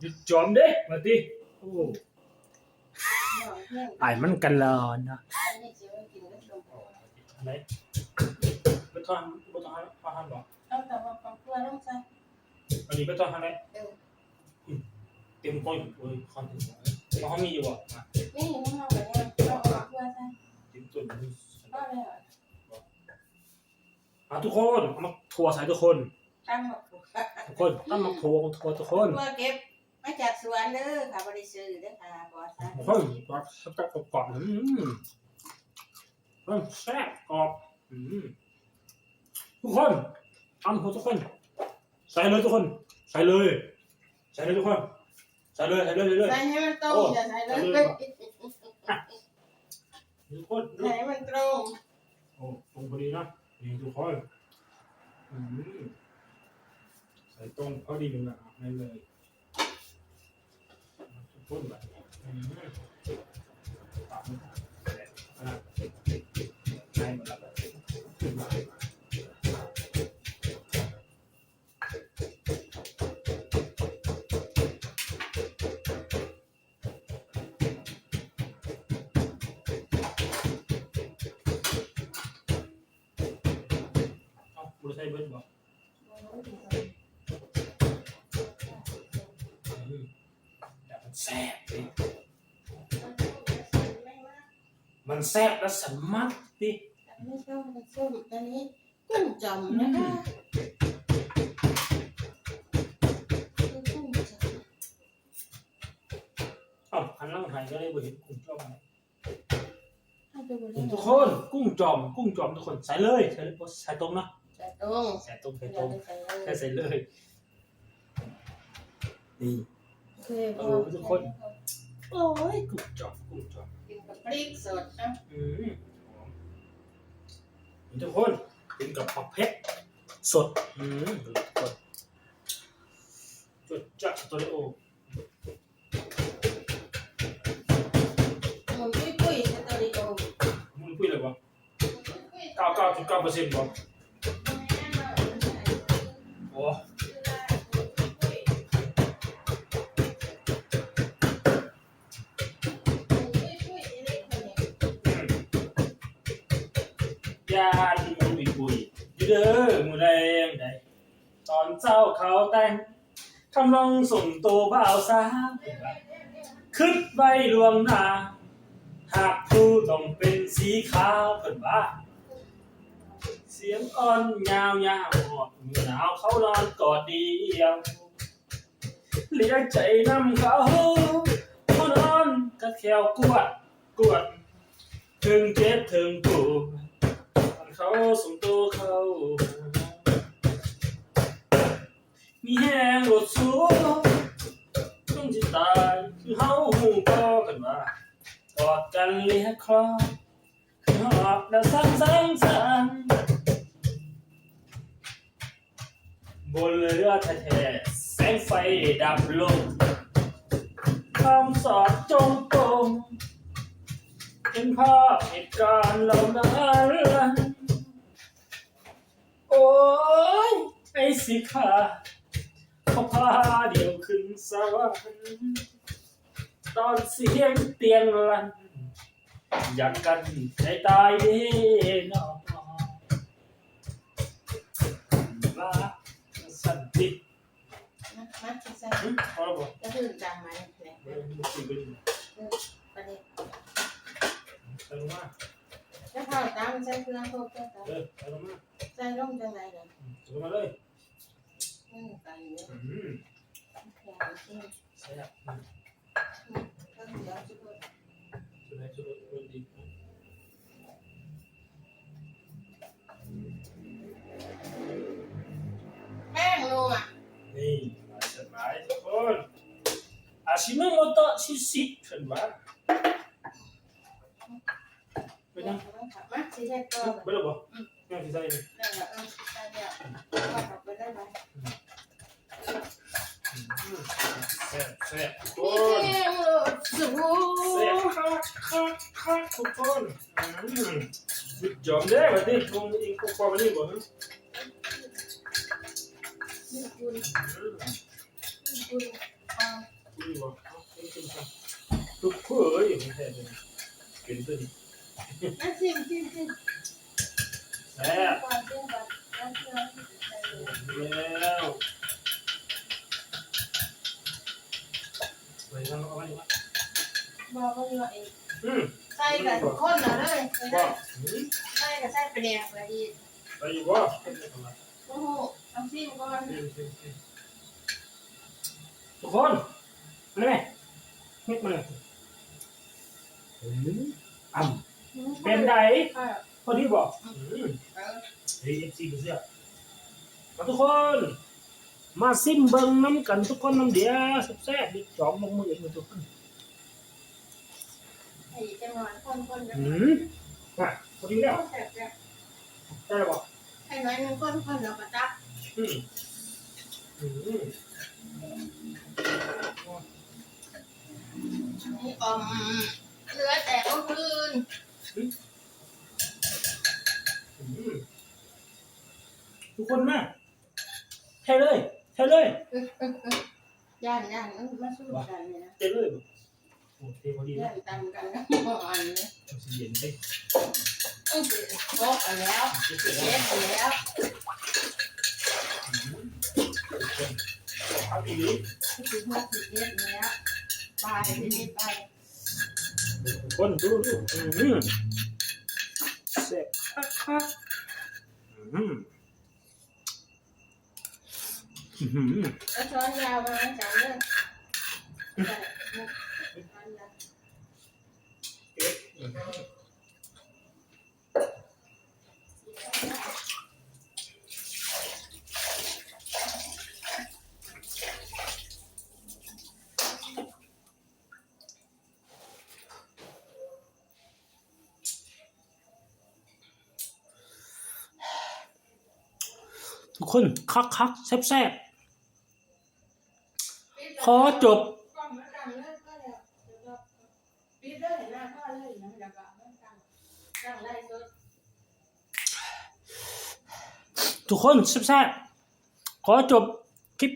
หยุดจอมเด้มาติโอ้บอกเพื่อนไอ้มันกันร้อนนะอันนี้จะไม่กินก็ชมไหนบ่ต้องบ่ต้องหาหันบ่เอาแต่ว่าของตัวต้องใส่อันนี้บ่ต้องหันได้เออเต็มก้อยโอ้ยคอนถึงเพราะเขามีอยู่บ่มานี่น้องเอาไปเนี่ยเอาของตัวใส่เต็มต้นมันก็เลยอะอะทุกคนเอามาทัวร์ใส่ทุกคนตั้งหมดทุกคนต้องมาทัวร์ทัวร์ทุกคนตัวเก็บ มาจากสวนเด้อค่ะบริสุทธิ์เด้อค่ะบอสค่ะเฮ้ยว่าสักกรอบกรอบอืมเฮ้ยแซ่บกรอบอืมทุกคนทำหัวทุกคน ใส่เลยทุกคน ใส่เลย ใส่เลยทุกคน ใส่เลยใส่เลยใส่เลยใส่ให้มันตรงอย่าใส่เลยทุกคนใส่ให้มันตรงโอ้ตรงพอดีนะนี่ทุกคนอืมใส่ตรงพอดีเลยนะให้เลย ทุกคนแบบอืมตัดมันอะให้มันละขึ้นมาเอาบุใส่เบิร์ดบอก แต่มันแซ่บดิมันแซ่บและสันมักดิไม่ต้องส้มอันนี้กุ้งจอมนะคะกุ้งจอมเอ้าหันหลังหายก็เลยบ่เห็นกุ้งจอมให้ดูเลยทุกคนกุ้งจอม กุ้งจอมทุกคนใส่เลยใส่เลยใส่ตรงนะใส่ตรงใส่ตรงอใส่ย่าตรงไปใส่เลยแค่ใส่เลย นี่โอ เคเออทุกคน โอ้ยกุ้งจอมกุ้งจอมกินกับพริกสดนะอืมหอมนี่ทุกคนกินกับผักเผ็ดสด อืมทุกคนจดจัดสตอริโอหมุนปุ้ยปุ้ยสตอริโอมึงคุยอะไรวะเก้าเก้าจุดเก้าเปอร์เซ็นต์บ่โอ้ ยานมุยปุยอยู่เด้อมือแรงได้ตอนเจ้าเขาแต่งคำลองส่งตัวบ่าวสาวขึ้นไว้ลวงหน้าหากผู้ต้องเป็นสีขาวเพิ่นว่าเสียงอ่อนยาวยาวหอดมือหนาวเขานอนกอดเดียวเลี้ยใจนำเขาเขานอนกระแควกวดกวดถึงเจ็บถึงปวด เขาส่งตัวเขามีแห้งรถสูงต้องจิตายคือเฮาหูก็กันว่ากอดกันเลียคลอคือหอบแล้วซ้ำซ้ำซ้ำบนเรือแท้ๆแสงไฟดับลงคำสอดจงตรงเป็นภาพเหตุการณ์เหล่านั้น ยไอ้สิขาเขาพาเดียวขึ้นสวรรค์ตอนเสียงเตียงลัน อยากกันใจตายเด้นอว่าสันติมัดมัดใส่อืมพอแล้วบ่ก็คือจำไหมเนี่ยเออมันสิเป็นประเด็นใส่ลงมาแล้วข้าวตามใส่เครื่องโคกแก้วเออใส่ลงมา ใส่ลงจังไรเนี่ยอืมใส่ลงมาเลยอืมไก่เนี่ยอืมอย่างที่ใส่ละอืมก็เดี๋ยวจะพูดสุดท้ายสุดท้ายดีแป้งนัวนี่มาสบายทุกคนอาชิโนโมโตะชิชิเห็นว่าเป็นยังมัดสีแดงตัวไม่รู้บ่ ยังสิใส่นี่นั่นแหละเออใส่เดียวก็กลับไปได้ไหมแซ่บแซ่บทุกคนี่นโลดสูเสียคักคักคักทุกคนอืมหยุดจอมเด้บัดนี้คงอีกพวกความนี้บ่ฮะนี่คุณอืมคุณอ่านี่เอาเอาขึ้นมาทุกเพื่อเอ้ยไม่ใช่เลยเป็นตัวนี้ นั่นซิมซิมซิม แซ่บก่อนซิมก่อนแล้วเชื่อแล้วไปทางเอาไว้ดีกว่าบอกว่าอยู่เองอืมใส่กับคนละเลยไม่ว่าได้อืมใส่กับใส่ไปแดกไปอีกไปอยู่ว่าโอ้โหเอาซิมก่อนทุกคนมาไหมนิดมาเลยอืมอ่ำเป็นไดค่ะ พอดีบอกอืมเฮ้ยเอฟซีเสื้อมาทุกคน มาซิมเบิงน้ำกันทุกคนน้ำเดียวแซ่บดิจอมลงมือเองทุกคนไอ้จังหวะคนคนจะอืมอะพอดีแล้วแซ่บแซ่บได้แล้วบอกให้น้อยหนึงคนคนเราประจับอืมอืมนี่อมเหลือแต่เอาคืน อืมทุก คนมาเทเลยเทเลยย่านย่านมันมาสู้กันเนี่ยนะเทเลยโอ้เทพอดีย่าแล้วนตำกันนะอันนี้มันสิเย็นไปอื้อโอ้กันแล้วเสร็จเช็แล้วดกันแล้วทำอีกนิดคือพวกสิเช็ดแล้วไปที่นี่ไปคนดูดูอืมเสร็จครับอืม อืมแล้วช้อนยาวมาจังเลยทุกคนคักคักแซ่บแซ่บ ขอจบ ทุกคนสุบซ่าขอจบคลิป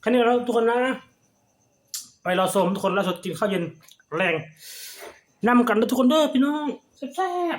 แค่นี้เราทุกคนนะ ไปรอสมทุกคนล่าสุดกินข้าวเย็นแรงนำกันนะทุกคนเด้อพี่น้องแซ่บ